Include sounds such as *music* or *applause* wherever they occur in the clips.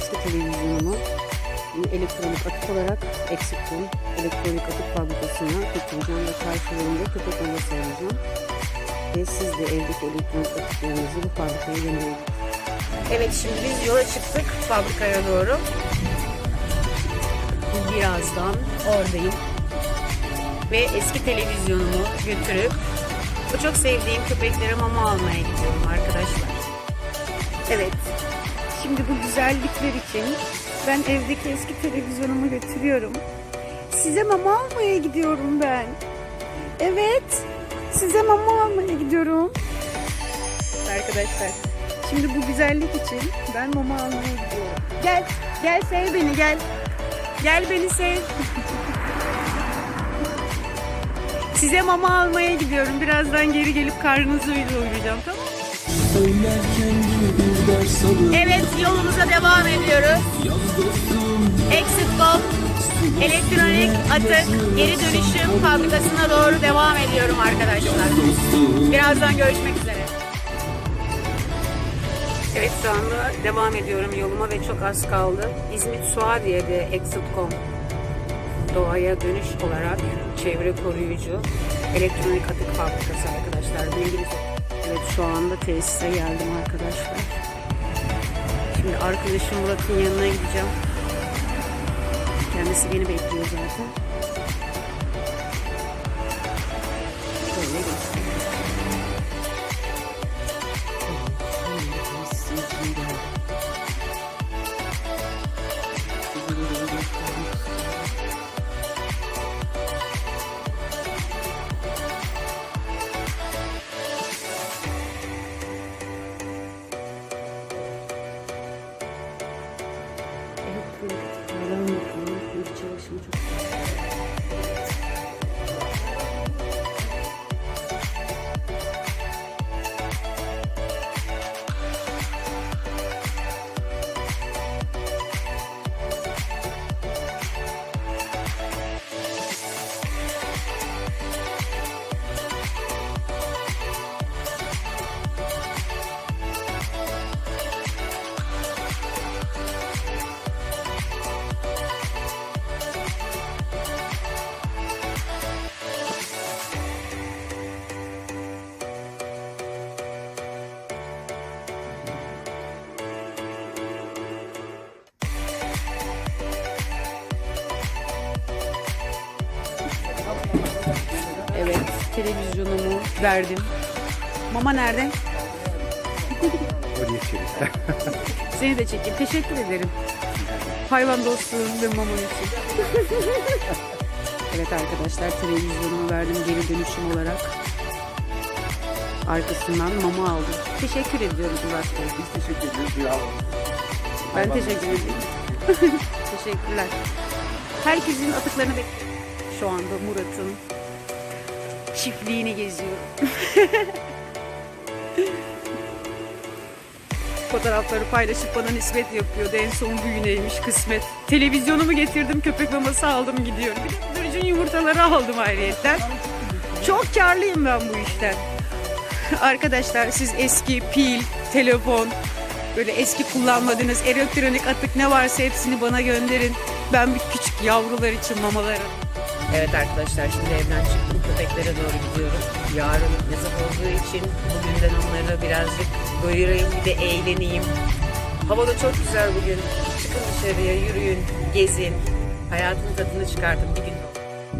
eski televizyonumu elektronik atık olarak Exit'ten elektronik atık fabrikasına götüreceğim ve karşılığında köpek maması alacağım. Ve siz de evdeki elektronik atıklarınızı bu fabrikaya gönderin. Evet şimdi biz yola çıktık fabrikaya doğru. Birazdan oradayım. Ve eski televizyonumu götürüp bu çok sevdiğim köpeklere mama almaya gidiyorum arkadaşlar. Evet. Şimdi bu güzellikler için ben evdeki eski televizyonumu götürüyorum. Size mama almaya gidiyorum ben. Evet. Size mama almaya gidiyorum. Arkadaşlar. Şimdi bu güzellik için ben mama almaya gidiyorum. Gel. Gel sev beni gel. Gel beni sev. *laughs* Size mama almaya gidiyorum. Birazdan geri gelip karnınızı doyuracağım tamam Evet yolumuza devam ediyoruz. Dostum Exit.com elektronik atık geri dönüşüm fabrikasına doğru devam ediyorum arkadaşlar. Birazdan görüşmek üzere. Evet şu anda devam ediyorum yoluma ve çok az kaldı. İzmit Suadiye'de Exit.com doğaya dönüş olarak çevre koruyucu elektronik atık fabrikası arkadaşlar. Bilginiz olsun. Şu anda tesise geldim arkadaşlar. Şimdi arkadaşım Murat'ın yanına gideceğim. Kendisi beni bekliyor zaten. Televizyonumu verdim. Mama nerede? *laughs* Seni de çekeyim. Teşekkür ederim. Hayvan dostluğun ve mama için. *laughs* evet arkadaşlar, televizyonumu verdim geri dönüşüm olarak. Arkasından mama aldım. Teşekkür ediyoruz Murat Bey. Biz teşekkür ederiz. Ya. Ben teşekkür ederim. *laughs* Teşekkürler. Herkesin atıklarını bekliyorum. Şu anda Murat'ın çiftliğini geziyorum. *laughs* Fotoğrafları paylaşıp bana nispet yapıyordu. En son büyüneymiş kısmet. Televizyonumu getirdim, köpek maması aldım gidiyorum. Bir de börcün yumurtaları aldım ayrıyetten. Çok karlıyım ben bu işten. *laughs* Arkadaşlar siz eski pil, telefon, böyle eski kullanmadığınız elektronik atık ne varsa hepsini bana gönderin. Ben bir küçük yavrular için mamalarım. Evet arkadaşlar şimdi evden çıktım köpeklere doğru gidiyorum. Yarın yasak olduğu için bugünden onları birazcık doyurayım bir de eğleneyim. Hava da çok güzel bugün. Çıkın dışarıya yürüyün, gezin. Hayatın tadını çıkartın bir gün.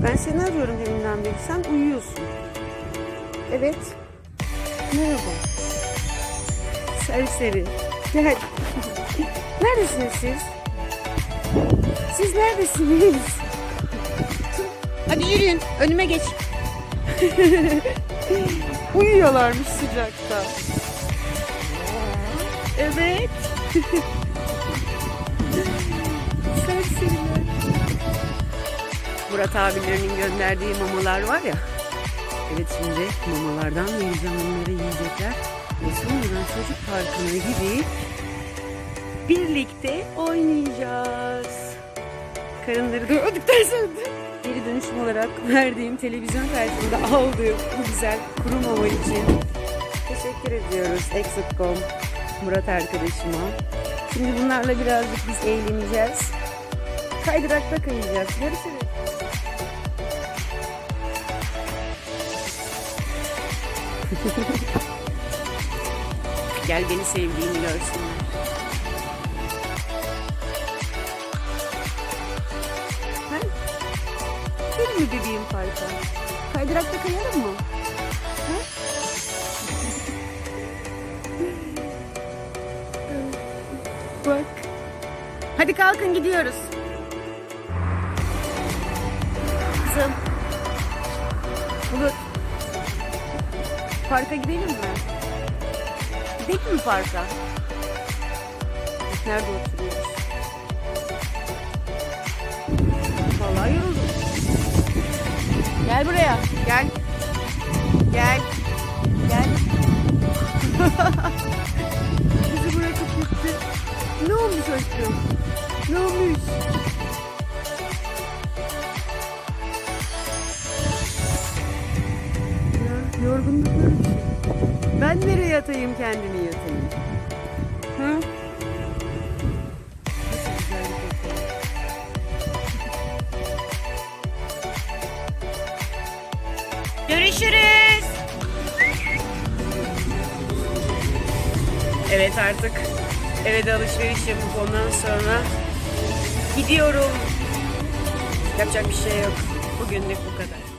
Ben seni arıyorum deminden beri. Sen uyuyorsun. Evet. Merhaba. Serseri. Gel. *laughs* Neredesiniz siz? Siz neredesiniz? Yürüyün. Önüme geç. *laughs* Uyuyorlarmış sıcakta. Evet. *laughs* Serseriler. Murat abilerinin gönderdiği mamalar var ya. Evet şimdi mamalardan yiyeceğim onları yiyecekler. Ve sonra çocuk parkına gidip birlikte oynayacağız. Karınları doyurduktan sonra geri dönüşüm olarak *laughs* verdiğim televizyon karşısında aldığım bu güzel kuru mama için teşekkür ediyoruz Exit.com Murat arkadaşıma. Şimdi bunlarla birazcık biz eğleneceğiz. Kaydırakta kayacağız. Görüşürüz. *laughs* Gel beni sevdiğini görsünler. Mi bebeğim parka? Kaydırakta kayalım mı? Ha? Bak. Hadi kalkın gidiyoruz. Kızım. Bulut. Parka gidelim mi? Gidelim mi parka? Nerede oturuyoruz? Gel buraya. Gel. Gel. Gel. *laughs* Bizi bırakıp gitti. Ne olmuş aşkım? Ne olmuş? Ya yorgunluk böyle bir şey. Ben nereye yatayım kendimi yatayım? Hı? Görüşürüz. Evet artık eve de alışveriş yapıp ondan sonra gidiyorum. Yapacak bir şey yok. Bugünlük bu kadar.